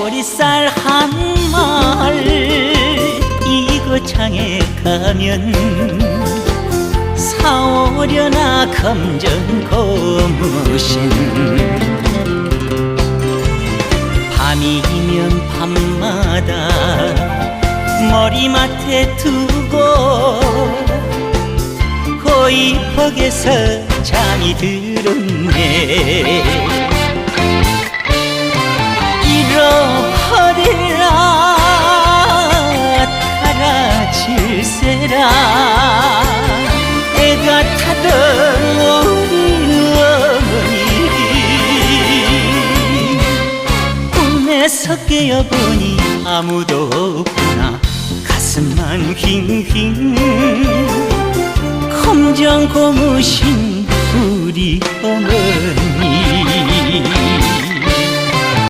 보리쌀 한 말 이거 창에 가면 사오려나 검정 고무신. 밤이면 밤마다 머리맡에 두고 호이퍽에서 잠이 들었네 타라질세라. 애가 타던 우리 어머니. 꿈에서 깨어보니 아무도 없구나. 가슴만 휑휑 검정 고무신 우리 어머니